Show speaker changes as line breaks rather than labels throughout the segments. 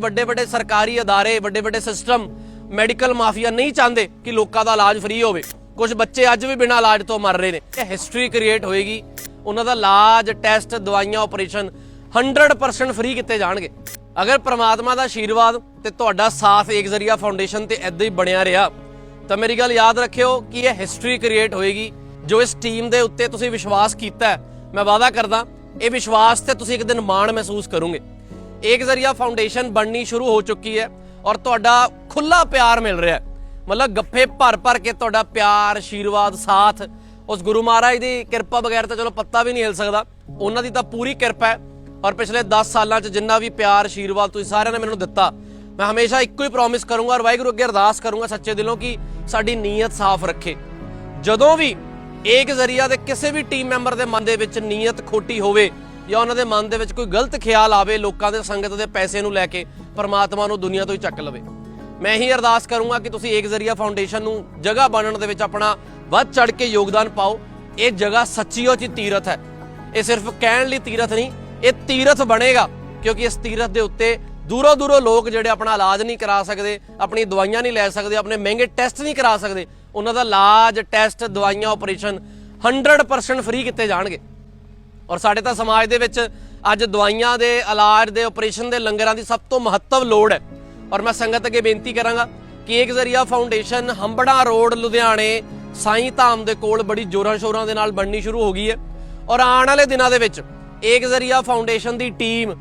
ਵੱਡੇ ਵੱਡੇ ਸਰਕਾਰੀ ਅਦਾਰੇ ਵੱਡੇ ਵੱਡੇ ਸਿਸਟਮ, ਮੈਡੀਕਲ ਮਾਫੀਆ ਨਹੀਂ ਚਾਹੁੰਦੇ ਕਿ ਲੋਕਾਂ ਦਾ ਇਲਾਜ ਫ੍ਰੀ ਹੋਵੇ। ਕੁਝ ਬੱਚੇ ਅੱਜ ਵੀ ਬਿਨਾਂ ਇਲਾਜ ਤੋਂ ਮਰ ਰਹੇ ਨੇ। ਇਹ ਹਿਸਟਰੀ ਕ੍ਰੀਏਟ ਹੋਏਗੀ। ਉਹਨਾਂ ਦਾ ਇਲਾਜ ਟੈਸਟ ਦਵਾਈਆਂ ਆਪਰੇਸ਼ਨ 100% ਫ੍ਰੀ ਕੀਤੇ ਜਾਣਗੇ। ਅਗਰ ਪ੍ਰਮਾਤਮਾ ਦਾ ਆਸ਼ੀਰਵਾਦ ਤੇ ਤੁਹਾਡਾ ਸਾਥ ਏਕ ਜ਼ਰੀਆ ਫਾਊਂਡੇਸ਼ਨ ਤੇ ਐਦਾਂ ਹੀ ਬਣਿਆ ਰਿਹਾ, ਤਾਂ ਮੇਰੀ ਗੱਲ ਯਾਦ ਰੱਖਿਓ ਕਿ ਇਹ ਹਿਸਟਰੀ ਕ੍ਰੀਏਟ ਹੋਏਗੀ। ਜੋ ਇਸ ਟੀਮ ਦੇ ਉੱਤੇ ਤੁਸੀਂ ਵਿਸ਼ਵਾਸ ਕੀਤਾ ਮੈਂ ਵਾਅਦਾ ਕਰਦਾ, ਇਹ ਵਿਸ਼ਵਾਸ ਤੇ ਤੁਸੀਂ ਇੱਕ ਦਿਨ ਮਾਣ ਮਹਿਸੂਸ ਕਰੋਗੇ। ਏਕ ਜ਼ਰੀਆ ਫਾਊਂਡੇਸ਼ਨ ਬਣਨੀ ਸ਼ੁਰੂ ਹੋ ਚੁੱਕੀ ਹੈ ਔਰ ਤੁਹਾਡਾ ਖੁੱਲਾ ਪਿਆਰ ਮਿਲ ਰਿਹਾ ਮਤਲਬ ਗੱਫੇ ਭਰ ਭਰ ਕੇ ਤੁਹਾਡਾ ਪਿਆਰ ਆਸ਼ੀਰਵਾਦ ਸਾਥ ਉਸ ਗੁਰੂ ਮਹਾਰਾਜ ਦੀ ਕਿਰਪਾ ਬਗੈਰ ਤਾਂ ਚਲੋ ਪੱਤਾ ਵੀ ਨਹੀਂ ਹਿਲ ਸਕਦਾ ਉਹਨਾਂ ਦੀ ਤਾਂ ਪੂਰੀ ਕਿਰਪਾ ਹੈ ਔਰ ਪਿਛਲੇ 10 ਸਾਲਾਂ 'ਚ ਜਿੰਨਾ ਵੀ ਪਿਆਰ ਆਸ਼ੀਰਵਾਦ ਤੁਸੀਂ ਸਾਰਿਆਂ ਨੇ ਮੈਨੂੰ ਦਿੱਤਾ ਮੈਂ ਹਮੇਸ਼ਾ ਇੱਕੋ ਹੀ ਪ੍ਰੋਮਿਸ ਕਰੂੰਗਾ ਔਰ ਵਾਹਿਗੁਰੂ ਅੱਗੇ ਅਰਦਾਸ ਕਰੂੰਗਾ ਸੱਚੇ ਦਿਲੋਂ ਕਿ ਸਾਡੀ ਨੀਅਤ ਸਾਫ਼ ਰੱਖੇ ਜਦੋਂ ਵੀ ਏਕ ਜ਼ਰੀਆ ਦੇ ਕਿਸੇ ਵੀ ਟੀਮ ਮੈਂਬਰ ਦੇ ਮਨ ਦੇ ਵਿੱਚ ਨੀਅਤ ਖੋਟੀ ਹੋਵੇ ਜਾਂ ਉਹਨਾਂ ਦੇ ਮਨ ਦੇ ਵਿੱਚ ਕੋਈ ਗਲਤ ਖਿਆਲ ਆਵੇ ਲੋਕਾਂ ਦੇ ਸੰਗਤ ਦੇ ਪੈਸੇ ਨੂੰ ਲੈ ਕੇ, ਪਰਮਾਤਮਾ ਨੂੰ ਦੁਨੀਆ ਤੋਂ ਹੀ ਚੱਕ ਲਵੇ। ਮੈਂ ਇਹੀ ਅਰਦਾਸ ਕਰੂੰਗਾ ਕਿ ਤੁਸੀਂ ਏਕ ਜ਼ਰੀਆ ਫਾਊਂਡੇਸ਼ਨ ਨੂੰ ਜਗ੍ਹਾ ਬਣਨ ਦੇ ਵਿੱਚ ਆਪਣਾ ਵੱਧ ਚੜ ਕੇ ਯੋਗਦਾਨ ਪਾਓ। ਇਹ ਜਗ੍ਹਾ ਸੱਚੀਓ ਚ ਤੀਰਥ ਹੈ। ਇਹ ਸਿਰਫ ਕਹਿਣ ਲਈ ਤੀਰਥ ਨਹੀਂ, ਇਹ ਤੀਰਥ ਬਣੇਗਾ, ਕਿਉਂਕਿ ਇਸ ਤੀਰਥ ਦੇ ਉੱਤੇ ਦੂਰੋਂ ਦੂਰੋਂ ਲੋਕ ਜਿਹੜੇ ਆਪਣਾ ਇਲਾਜ ਨਹੀਂ ਕਰਾ ਸਕਦੇ, ਆਪਣੀ ਦਵਾਈਆਂ ਨਹੀਂ ਲੈ ਸਕਦੇ, ਆਪਣੇ ਮਹਿੰਗੇ ਟੈਸਟ ਨਹੀਂ ਕਰਾ ਸਕਦੇ, ਉਹਨਾਂ ਦਾ ਇਲਾਜ ਟੈਸਟ ਦਵਾਈਆਂ ਆਪਰੇਸ਼ਨ 100% ਫ੍ਰੀ ਕੀਤੇ ਜਾਣਗੇ। ਔਰ ਸਾਡੇ ਤਾਂ ਸਮਾਜ ਦੇ ਵਿੱਚ ਅੱਜ ਦਵਾਈਆਂ ਦੇ, ਇਲਾਜ ਦੇ ਆਪਰੇਸ਼ਨ ਦੇ ਲੰਗਰਾਂ ਦੀ ਸਭ ਤੋਂ ਮਹੱਤਵ ਲੋੜ ਹੈ। ਔਰ ਮੈਂ ਸੰਗਤ ਅੱਗੇ ਬੇਨਤੀ ਕਰਾਂਗਾ ਕਿ ਏਕ ਜ਼ਰੀਆ ਫਾਊਂਡੇਸ਼ਨ ਹੰਬੜਾ ਰੋਡ, ਲੁਧਿਆਣੇ, ਸਾਈਂ ਧਾਮ ਦੇ ਕੋਲ ਬੜੀ ਜੋਰਾਂ ਸ਼ੋਰਾਂ ਦੇ ਨਾਲ ਬਣਨੀ ਸ਼ੁਰੂ ਹੋ ਗਈ ਹੈ। ਔਰ ਆਉਣ ਵਾਲੇ ਦਿਨਾਂ ਦੇ ਵਿੱਚ ਏਕ ਜ਼ਰੀਆ ਫਾਊਂਡੇਸ਼ਨ ਦੀ ਟੀਮ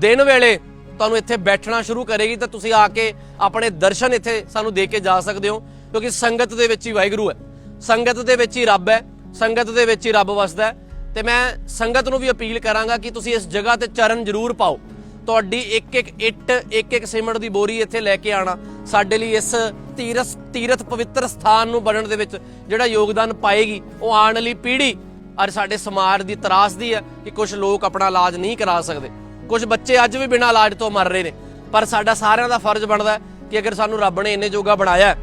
ਦਿਨ ਵੇਲੇ ਤੁਹਾਨੂੰ ਇੱਥੇ ਬੈਠਣਾ ਸ਼ੁਰੂ ਕਰੇਗੀ ਤਾਂ ਤੁਸੀਂ ਆ ਕੇ ਆਪਣੇ ਦਰਸ਼ਨ ਇੱਥੇ ਸਾਨੂੰ ਦੇ ਕੇ ਜਾ ਸਕਦੇ ਹੋ, ਕਿਉਂਕਿ ਸੰਗਤ ਦੇ ਵਿੱਚ ਹੀ ਵਾਹਿਗੁਰੂ ਹੈ। ਸੰਗਤ ਦੇ ਵਿੱਚ ਹੀ ਰੱਬ ਹੈ, ਸੰਗਤ ਦੇ ਵਿੱਚ ਹੀ ਰੱਬ ਵਸਦਾ ਹੈ। ਤੇ ਮੈਂ ਸੰਗਤ ਨੂੰ ਵੀ ਅਪੀਲ ਕਰਾਂਗਾ ਕਿ ਤੁਸੀਂ ਇਸ ਜਗ੍ਹਾ ਤੇ ਚਰਨ ਜ਼ਰੂਰ ਪਾਓ। ਤੁਹਾਡੀ ਇੱਕ ਇੱਕ ਇੱਟ ਇੱਕ ਇੱਕ ਸਿਮਟ ਦੀ ਬੋਰੀ ਇੱਥੇ ਲੈ ਕੇ ਆਣਾ। ਸਾਡੇ ਲਈ ਇਸ ਤੀਰਥ ਤੀਰਥ ਪਵਿੱਤਰ ਸਥਾਨ ਨੂੰ ਬਣਨ ਦੇ ਵਿੱਚ ਜਿਹੜਾ ਯੋਗਦਾਨ ਪਾਏਗੀ, ਉਹ ਆਉਣ ਵਾਲੀ ਪੀੜ੍ਹੀ ਅੱਜ ਸਾਡੇ ਸਮਾਜ ਦੀ ਤਰਾਸਦੀ ਹੈ ਕਿ ਕੁਝ ਲੋਕ ਆਪਣਾ ਇਲਾਜ ਨਹੀਂ ਕਰਾ ਸਕਦੇ। ਕੁਝ ਬੱਚੇ ਅੱਜ ਵੀ ਬਿਨਾਂ ਇਲਾਜ ਤੋਂ ਮਰ ਰਹੇ ਨੇ। ਪਰ ਸਾਡਾ ਸਾਰਿਆਂ ਦਾ ਫਰਜ਼ ਬਣਦਾ ਹੈ ਕਿ ਅਗਰ ਸਾਨੂੰ ਰੱਬ ਨੇ ਇੰਨੇ ਜੋਗਾ ਬਣਾਇਆ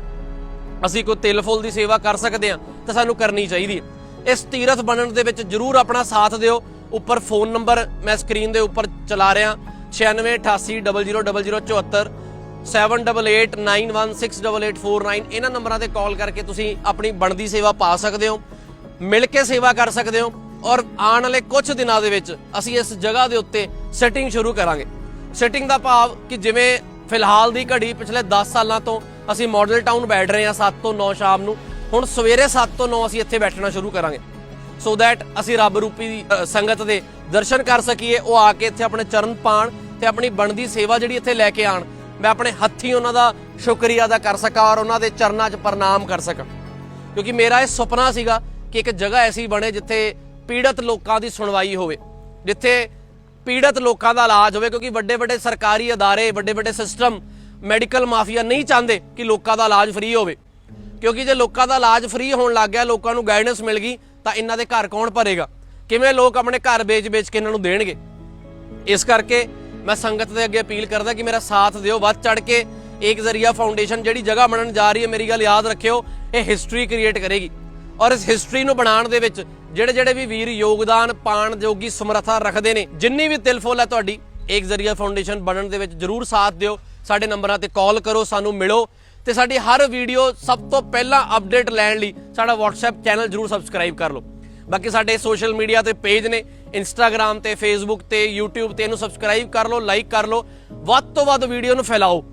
ਅਸੀਂ ਕੋਈ ਤਿਲ ਫੁੱਲ ਦੀ ਸੇਵਾ ਕਰ ਸਕਦੇ ਹਾਂ, ਤਾਂ ਸਾਨੂੰ ਕਰਨੀ ਚਾਹੀਦੀ ਹੈ। ਇਸ ਤੀਰਥ ਬਣਨ ਦੇ ਵਿੱਚ ਜਰੂਰ ਆਪਣਾ ਸਾਥ ਦਿਓ। ਉੱਪਰ ਫੋਨ ਨੰਬਰ ਮੈਂ ਸਕਰੀਨ ਦੇ ਉੱਪਰ ਚਲਾ ਰਿਹਾ। 9688000074 7889168849 ਇਹਨਾਂ ਨੰਬਰਾਂ ਤੇ ਕਾਲ ਕਰਕੇ ਤੁਸੀਂ ਆਪਣੀ ਬਣਦੀ ਸੇਵਾ ਪਾ ਸਕਦੇ ਹੋ। ਮਿਲ ਕੇ ਸੇਵਾ ਕਰ ਸਕਦੇ ਹੋ ਔਰ ਆਉਣ ਵਾਲੇ ਕੁਝ ਦਿਨਾਂ ਦੇ ਵਿੱਚ ਅਸੀਂ ਇਸ ਜਗ੍ਹਾ ਦੇ ਉੱਤੇ ਸੈਟਿੰਗ ਸ਼ੁਰੂ ਕਰਾਂਗੇ। ਸੈਟਿੰਗ ਦਾ ਭਾਵ ਕਿ ਜਿਵੇਂ ਫਿਲਹਾਲ ਦੀ ਘੜੀ ਪਿਛਲੇ 10 ਸਾਲਾਂ ਤੋਂ ਅਸੀਂ ਮਾਡਲ ਟਾਊਨ ਬੈਠ ਰਹੇ ਹਾਂ 7 ਤੋਂ 9 ਸ਼ਾਮ ਨੂੰ। ਹੁਣ ਸਵੇਰੇ 7 ਤੋਂ 9 ਅਸੀਂ ਇੱਥੇ ਬੈਠਣਾ ਸ਼ੁਰੂ ਕਰਾਂਗੇ। ਸੋ ਦੈਟ ਅਸੀਂ ਰੱਬ ਰੂਪੀ ਅ, ਸੰਗਤ ਦੇ ਦਰਸ਼ਨ ਕਰ ਸਕੀਏ ਉਹ ਆ ਕੇ ਇੱਥੇ ਆਪਣੇ ਚਰਨ ਪਾਣ ਤੇ ਆਪਣੀ ਬਣਦੀ ਸੇਵਾ ਜਿਹੜੀ ਇੱਥੇ ਲੈ ਕੇ ਆਣ। ਮੈਂ ਆਪਣੇ ਹੱਥੀਂ ਉਹਨਾਂ ਦਾ ਸ਼ੁਕਰੀਆ ਅਦਾ ਕਰ ਸਕਾਂ ਔਰ ਉਹਨਾਂ ਦੇ ਚਰਨਾਂ 'ਚ ਪ੍ਰਣਾਮ ਕਰ ਸਕਾਂ। ਕਿਉਂਕਿ ਮੇਰਾ ਇਹ ਸੁਪਨਾ ਸੀਗਾ ਕਿ ਇੱਕ ਜਗ੍ਹਾ ਐਸੀ ਬਣੇ ਜਿੱਥੇ ਪੀੜਤ ਲੋਕਾਂ ਦੀ ਸੁਣਵਾਈ ਹੋਵੇ ਜਿੱਥੇ ਪੀੜਤ ਲੋਕਾਂ ਦਾ ਇਲਾਜ ਹੋਵੇ ਕਿਉਂਕਿ ਵੱਡੇ ਵੱਡੇ ਸਰਕਾਰੀ ਅਦਾਰੇ ਵੱਡੇ ਵੱਡੇ ਸਿਸਟਮ ਮੈਡੀਕਲ ਮਾਫੀਆ ਨਹੀਂ ਚਾਹੁੰਦੇ ਕਿ ਲੋਕਾਂ ਦਾ ਇਲਾਜ ਫ੍ਰੀ ਹੋਵੇ। ਕਿਉਂਕਿ ਜੇ ਲੋਕਾਂ ਦਾ ਇਲਾਜ ਫ੍ਰੀ ਹੋਣ ਲੱਗ ਗਿਆ, ਲੋਕਾਂ ਨੂੰ ਗਾਈਡੈਂਸ ਮਿਲ ਗਈ, ਤਾਂ ਇਹਨਾਂ ਦੇ ਘਰ ਕੌਣ ਭਰੇਗਾ? ਕਿਵੇਂ ਲੋਕ ਆਪਣੇ ਘਰ ਵੇਚ-ਵੇਚ ਕੇ ਇਹਨਾਂ ਨੂੰ ਦੇਣਗੇ? ਇਸ ਕਰਕੇ ਮੈਂ ਸੰਗਤ ਦੇ ਅੱਗੇ ਅਪੀਲ ਕਰਦਾ ਕਿ ਮੇਰਾ ਸਾਥ ਦਿਓ, ਵੱਧ ਚੜ ਕੇ ਏਕ ਜ਼ਰੀਆ ਫਾਊਂਡੇਸ਼ਨ ਜਿਹੜੀ ਜਗ੍ਹਾ ਬਣਨ ਜਾ ਰਹੀ ਹੈ, ਮੇਰੀ ਗੱਲ ਯਾਦ ਰੱਖਿਓ, ਇਹ ਹਿਸਟਰੀ ਕ੍ਰੀਏਟ ਕਰੇਗੀ। ਔਰ ਇਸ ਹਿਸਟਰੀ ਨੂੰ ਬਣਾਉਣ ਦੇ ਵਿੱਚ ਜਿਹੜੇ ਜਿਹੜੇ ਵੀ ਵੀਰ ਯੋਗਦਾਨ ਪਾਣ ਜੋਗੀ ਸਮਰੱਥਾ ਰੱਖਦੇ ਨੇ, ਜਿੰਨੀ ਵੀ ਤਿਲਫੁਲ ਹੈ ਤੁਹਾਡੀ, ਏਕ ਜ਼ਰੀਆ ਫਾਊਂਡੇਸ਼ਨ ਬਣਨ ਦੇ ਵਿੱਚ ਜਰੂਰ ਸਾਥ ਦਿਓ। ਸਾਡੇ ਨੰਬਰਾਂ ਤੇ ਕਾਲ ਕਰੋ, ਸਾਨੂੰ ਮਿਲੋ। ਤੇ ਸਾਡੀ ਹਰ ਵੀਡੀਓ ਸਭ ਤੋਂ ਪਹਿਲਾਂ ਅਪਡੇਟ ਲੈਣ ਲਈ ਸਾਡਾ WhatsApp ਚੈਨਲ ਜਰੂਰ ਸਬਸਕ੍ਰਾਈਬ ਕਰ ਲਓ। ਬਾਕੀ ਸਾਡੇ ਸੋਸ਼ਲ ਮੀਡੀਆ ਤੇ ਪੇਜ ਨੇ ਇੰਸਟਾਗ੍ਰam ਤੇ ਫੇਸਬੁੱਕ ਤੇ, YouTube ਤੇ ਇਹਨੂੰ ਸਬਸਕ੍ਰਾਈਬ ਕਰ ਲਓ ਲਾਈਕ ਕਰ ਲਓ, ਵੱਧ ਤੋਂ ਵੱਧ ਵੀਡੀਓ ਨੂੰ ਫੈਲਾਓ।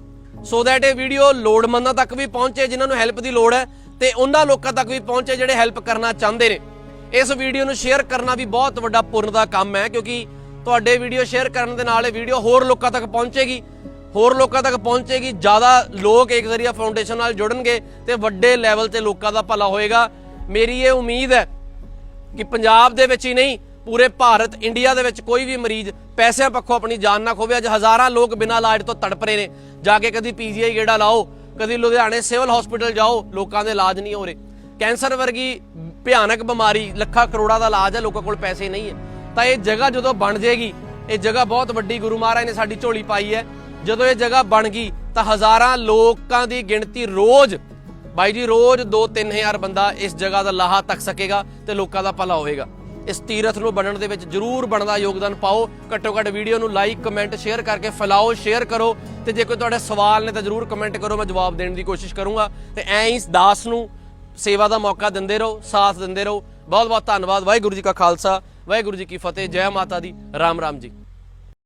ਸੋ ਦੈਟ ਇਹ ਵੀਡੀਓ ਲੋੜਮੰਦਾਂ ਤੱਕ ਵੀ ਪਹੁੰਚੇ, ਜਿਨ੍ਹਾਂ ਨੂੰ ਹੈਲਪ ਦੀ ਲੋੜ ਹੈ ਤੇ ਉਹਨਾਂ ਲੋਕਾਂ ਤੱਕ ਵੀ ਪਹੁੰਚੇ ਜਿਹੜੇ ਹੈਲਪ ਕਰਨਾ ਚਾਹੁੰਦੇ ਨੇ। ਇਸ ਵੀਡੀਓ ਨੂੰ ਸ਼ੇਅਰ ਕਰਨਾ ਵੀ ਬਹੁਤ ਵੱਡਾ ਪੁੰਨ ਦਾ ਕੰਮ ਹੈ, ਕਿਉਂਕਿ ਤੁਹਾਡੇ ਵੀਡੀਓ ਸ਼ੇਅਰ ਕਰਨ ਦੇ ਨਾਲ ਇਹ ਵੀਡੀਓ ਹੋਰ ਲੋਕਾਂ ਤੱਕ ਪਹੁੰਚੇਗੀ। ਹੋਰ ਲੋਕਾਂ ਤੱਕ ਪਹੁੰਚੇਗੀ, ਜ਼ਿਆਦਾ ਲੋਕ ਇੱਕ ਜ਼ਰੀਆ ਫਾਊਂਡੇਸ਼ਨ ਨਾਲ ਜੁੜਨਗੇ ਤੇ ਵੱਡੇ ਲੈਵਲ ਤੇ ਲੋਕਾਂ ਦਾ ਭਲਾ ਹੋਏਗਾ। ਮੇਰੀ ਇਹ ਉਮੀਦ ਹੈ ਕਿ ਪੰਜਾਬ ਦੇ ਵਿੱਚ ਹੀ ਨਹੀਂ, ਪੂਰੇ ਭਾਰਤ ਇੰਡੀਆ ਦੇ ਵਿੱਚ ਕੋਈ ਵੀ ਮਰੀਜ਼ ਪੈਸਿਆਂ ਪੱਖੋਂ ਆਪਣੀ ਜਾਨ ਨਾ ਖੋਵੇ। ਅੱਜ ਹਜ਼ਾਰਾਂ ਲੋਕ ਬਿਨਾਂ ਇਲਾਜ ਤੋਂ ਤੜਪ ਰਹੇ ਨੇ। ਜਾ ਕੇ ਕਦੀ ਪੀਜੀਆਈ ਗੇੜਾ ਲਾਓ, ਕਦੀ ਲੁਧਿਆਣੇ ਸਿਵਲ ਹਸਪੀਟਲ ਜਾਓ, ਲੋਕਾਂ ਦੇ ਇਲਾਜ ਨਹੀਂ ਹੋ ਰਹੇ। ਕੈਂਸਰ ਵਰਗੀ ਭਿਆਨਕ ਬਿਮਾਰੀ ਲੱਖਾਂ ਕਰੋੜਾਂ ਦਾ ਇਲਾਜ ਹੈ, ਲੋਕਾਂ ਕੋਲ ਪੈਸੇ ਨਹੀਂ ਹੈ। ਤਾਂ ਇਹ ਜਗ੍ਹਾ ਜਦੋਂ ਬਣ ਜੇਗੀ ਇਹ ਜਗ੍ਹਾ ਬਹੁਤ ਵੱਡੀ ਗੁਰੂ ਮਹਾਰਾਜ ਨੇ ਸਾਡੀ ਝੋਲੀ ਪਾਈ ਹੈ। ਜਦੋਂ ਇਹ ਜਗ੍ਹਾ ਬਣ ਗਈ ਤਾਂ ਹਜ਼ਾਰਾਂ ਲੋਕਾਂ ਦੀ ਗਿਣਤੀ ਰੋਜ਼, ਬਾਈ ਜੀ, ਰੋਜ਼ 2-3000 ਬੰਦਾ ਇਸ ਜਗ੍ਹਾ ਦਾ ਲਾਹਾ ਤੱਕ ਸਕੇਗਾ ਤੇ ਲੋਕਾਂ ਦਾ ਭਲਾ ਹੋਵੇਗਾ। ਇਸ ਤੀਰਥ ਨੂੰ ਬਣਨ ਦੇ ਵਿੱਚ ਜਰੂਰ ਬਣਦਾ ਯੋਗਦਾਨ ਪਾਓ। ਘੱਟੋ ਘੱਟ ਵੀਡੀਓ ਨੂੰ ਲਾਈਕ ਕਮੈਂਟ ਸ਼ੇਅਰ ਕਰਕੇ ਫੈਲਾਓ ਸ਼ੇਅਰ ਕਰੋ। ਤੇ ਜੇ ਕੋਈ ਤੁਹਾਡੇ ਸਵਾਲ ਨੇ ਤਾਂ ਜਰੂਰ ਕਮੈਂਟ ਕਰੋ, ਮੈਂ ਜਵਾਬ ਦੇਣ ਦੀ ਕੋਸ਼ਿਸ਼ ਕਰੂੰਗਾ। ਤੇ ਐਂ ਹੀ ਇਸ ਦਾਸ ਨੂੰ ਸੇਵਾ ਦਾ ਮੌਕਾ ਦਿੰਦੇ ਰਹੋ, ਸਾਥ ਦਿੰਦੇ ਰਹੋ। ਬਹੁਤ ਬਹੁਤ ਧੰਨਵਾਦ। ਵਾਹਿਗੁਰੂ ਜੀ ਕਾ ਖਾਲਸਾ, ਵਾਹਿਗੁਰੂ ਜੀ ਕੀ ਫਤਿਹ। ਜੈ ਮਾਤਾ ਦੀ। ਰਾਮ ਰਾਮ ਜੀ।